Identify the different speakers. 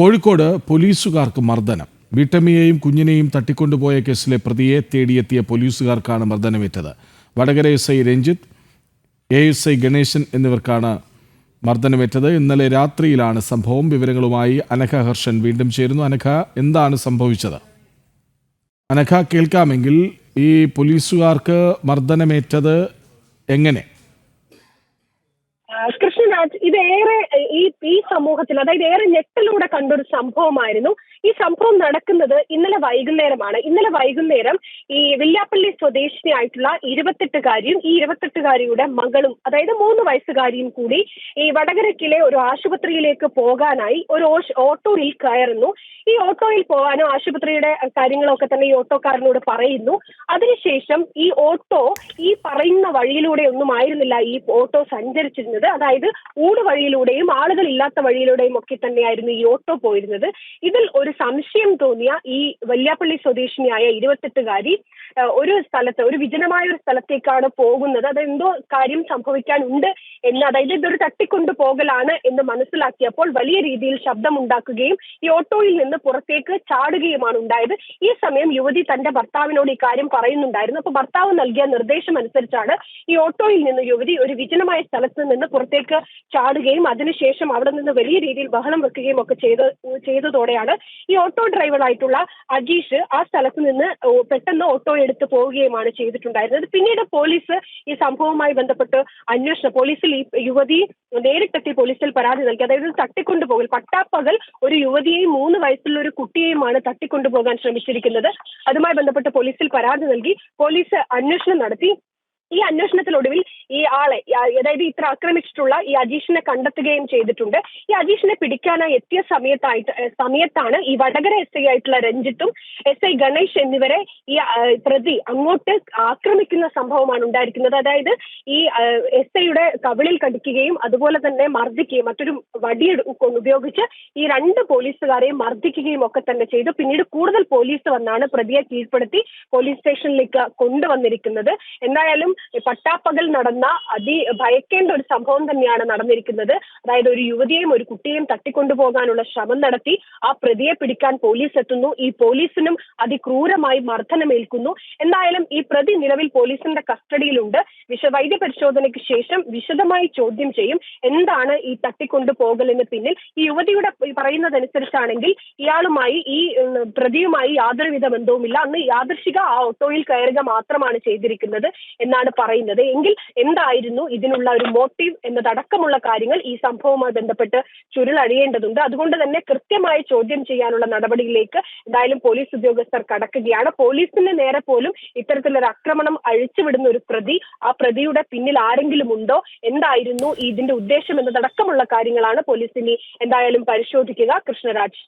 Speaker 1: കോഴിക്കോട് പോലീസുകാർക്ക് മർദ്ദനം. വീട്ടമ്മയെയും കുഞ്ഞിനെയും തട്ടിക്കൊണ്ടുപോയ കേസിലെ പ്രതിയെ തേടിയെത്തിയ പോലീസുകാർക്കാണ് മർദ്ദനമേറ്റത്. Vadakara S I Ranjith A S I Ganeshan എന്നിവർക്കാണ് മർദ്ദനമേറ്റത്. ഇന്നലെ രാത്രിയിലാണ് സംഭവം. വിവരങ്ങളുമായി അനഘ ഹർഷൻ വീണ്ടും ചേരുന്നു. അനഘ എന്താണ് സംഭവിച്ചത്? അനഘ കേൾക്കാമെങ്കിൽ ഈ പോലീസുകാർക്ക് മർദ്ദനമേറ്റത് എങ്ങനെ?
Speaker 2: കൃഷ്ണരാജ് ഇതേറെ ഈ ഈ സമൂഹത്തിൽ അതായത് ഏറെ ഞെട്ടലൂടെ കണ്ടൊരു സംഭവമായിരുന്നു. ഈ സംഭവം നടക്കുന്നത് ഇന്നലെ വൈകുന്നേരമാണ്. ഇന്നലെ വൈകുന്നേരം ഈ വില്ലാപ്പള്ളി സ്വദേശിനിയായിട്ടുള്ള ഇരുപത്തെട്ടുകാരിയും ഈ ഇരുപത്തെട്ടുകാരിയുടെ മകളും അതായത് മൂന്ന് വയസ്സുകാരിയും കൂടി ഈ വടകരക്കിലെ ഒരു ആശുപത്രിയിലേക്ക് പോകാനായി ഒരു ഓട്ടോയിൽ കയറുന്നു. ഈ ഓട്ടോയിൽ പോകാനും ആശുപത്രിയുടെ കാര്യങ്ങളൊക്കെ തന്നെ ഈ ഓട്ടോക്കാരനോട് പറയുന്നു. അതിനുശേഷം ഈ ഓട്ടോ ഈ പറയുന്ന വഴിയിലൂടെ ഒന്നും ആയിരുന്നില്ല ഈ ഓട്ടോ സഞ്ചരിച്ചിരുന്നത്. അതായത് ഊട് വഴിയിലൂടെയും ആളുകൾ ഇല്ലാത്ത വഴിയിലൂടെയും ഒക്കെ തന്നെയായിരുന്നു ഈ ഓട്ടോ പോയിരുന്നത്. ഇതിൽ ഒരു സംശയം തോന്നിയ ഈ വല്യാപ്പള്ളി സ്വദേശിനിയായ ഇരുപത്തെട്ടുകാരി ഒരു സ്ഥലത്ത് ഒരു വിജനമായ ഒരു സ്ഥലത്തേക്കാണ് പോകുന്നത്. അതെന്തോ കാര്യം സംഭവിക്കാനുണ്ട് എന്ന് അതായത് ഇതൊരു തട്ടിക്കൊണ്ടു പോകലാണ് എന്ന് മനസ്സിലാക്കിയപ്പോൾ വലിയ രീതിയിൽ ശബ്ദമുണ്ടാക്കുകയും ഈ ഓട്ടോയിൽ നിന്ന് പുറത്തേക്ക് ചാടുകയുമാണ് ഉണ്ടായത്. ഈ സമയം യുവതി തന്റെ ഭർത്താവിനോട് ഈ കാര്യം പറയുന്നുണ്ടായിരുന്നു. അപ്പൊ ഭർത്താവ് നൽകിയ നിർദ്ദേശം അനുസരിച്ചാണ് ഈ ഓട്ടോയിൽ നിന്ന് യുവതി ഒരു വിജനമായ സ്ഥലത്ത് നിന്ന് പുറത്തേക്ക് ചാടുകയും അതിനുശേഷം അവിടെ നിന്ന് വലിയ രീതിയിൽ ബഹളം വെക്കുകയും ഒക്കെ ചെയ്ത ചെയ്തതോടെയാണ് ഈ ഓട്ടോ ഡ്രൈവറായിട്ടുള്ള അജീഷ് ആ സ്ഥലത്ത് നിന്ന് പെട്ടെന്ന് ഓട്ടോ എടുത്ത് പോവുകയുമാണ് ചെയ്തിട്ടുണ്ടായിരുന്നത്. പിന്നീട് പോലീസ് ഈ സംഭവവുമായി ബന്ധപ്പെട്ട് അന്വേഷണം പോലീസിൽ ഈ യുവതി നേരിട്ടെത്തി പോലീസിൽ പരാതി നൽകി. അതായത് തട്ടിക്കൊണ്ടുപോകൽ പട്ടാപ്പകൽ ഒരു യുവതിയെയും മൂന്ന് വയസ്സുള്ള ഒരു കുട്ടിയെയുമാണ് തട്ടിക്കൊണ്ടുപോകാൻ ശ്രമിച്ചിരിക്കുന്നത്. അതുമായി ബന്ധപ്പെട്ട് പോലീസിൽ പരാതി നൽകി പോലീസ് അന്വേഷണം നടത്തി. ഈ അന്വേഷണത്തിനൊടുവിൽ ഈ ആളെ അതായത് ഇത്ര ആക്രമിച്ചിട്ടുള്ള ഈ അജീഷിനെ കണ്ടെത്തുകയും ചെയ്തിട്ടുണ്ട്. ഈ അജീഷിനെ പിടിക്കാനായി എത്തിയ സമയത്തായിട്ട് സമയത്താണ് ഈ വടകര എസ് ഐ ആയിട്ടുള്ള രഞ്ജിത്തും എസ് ഐ ഗണേഷ് എന്നിവരെ ഈ പ്രതി അങ്ങോട്ട് ആക്രമിക്കുന്ന സംഭവമാണ് ഉണ്ടായിരിക്കുന്നത്. അതായത് ഈ എസ് ഐയുടെ കവിളിൽ കടിക്കുകയും അതുപോലെ തന്നെ മർദ്ദിക്കുകയും മറ്റൊരു വടി ഉപയോഗിച്ച് ഈ രണ്ട് പോലീസുകാരെയും മർദ്ദിക്കുകയും ഒക്കെ തന്നെ ചെയ്തു. പിന്നീട് കൂടുതൽ പോലീസ് വന്നാണ് പ്രതിയെ കീഴ്പ്പെടുത്തി പോലീസ് സ്റ്റേഷനിലേക്ക് കൊണ്ടുവന്നിരിക്കുന്നത്. എന്തായാലും പട്ടാപ്പകൽ നടന്ന അതി ഭയക്കേണ്ട ഒരു സംഭവം തന്നെയാണ് നടന്നിരിക്കുന്നത്. അതായത് ഒരു യുവതിയെയും ഒരു കുട്ടിയെയും തട്ടിക്കൊണ്ടുപോകാനുള്ള ശ്രമം നടത്തി ആ പ്രതിയെ പിടിക്കാൻ പോലീസ് എത്തുന്നു. ഈ പോലീസിനും അതിക്രൂരമായി മർദ്ദനമേൽക്കുന്നു. എന്തായാലും ഈ പ്രതി നിലവിൽ പോലീസിന്റെ കസ്റ്റഡിയിലുണ്ട്. വിശ വൈദ്യ പരിശോധനയ്ക്ക് ശേഷം വിശദമായി ചോദ്യം ചെയ്യും. എന്താണ് ഈ തട്ടിക്കൊണ്ടുപോകലിന് പിന്നിൽ? ഈ യുവതിയുടെ പറയുന്നതനുസരിച്ചാണെങ്കിൽ ഇയാളുമായി ഈ പ്രതിയുമായി പ്രതിയുമായി യാതൊരുവിധ ബന്ധവുമില്ല. അന്ന് യാദൃശിക ആ ഓട്ടോയിൽ കയറുക മാത്രമാണ് ചെയ്തിരിക്കുന്നത് എന്നാണ് പറയുന്നത്. എങ്കിൽ എന്തായിരുന്നു ഇതിനുള്ള ഒരു മോട്ടീവ് എന്നതടക്കമുള്ള കാര്യങ്ങൾ ഈ സംഭവവുമായി ബന്ധപ്പെട്ട് ചുരുളഴിയേണ്ടതുണ്ട്. അതുകൊണ്ട് തന്നെ കൃത്യമായി ചോദ്യം ചെയ്യാനുള്ള നടപടിയിലേക്ക് എന്തായാലും പോലീസ് ഉദ്യോഗസ്ഥർ കടക്കുകയാണ്. പോലീസിന് നേരെ പോലും ഇത്തരത്തിലൊരു ആക്രമണം അഴിച്ചുവിടുന്ന ഒരു പ്രതി ആ പ്രതിയുടെ പിന്നിൽ ആരെങ്കിലും ഉണ്ടോ? എന്തായിരുന്നു ഇതിന്റെ ഉദ്ദേശം എന്നതടക്കമുള്ള കാര്യങ്ങളാണ് പോലീസ് ഇനി എന്തായാലും പരിശോധിക്കുക. കൃഷ്ണരാജ്.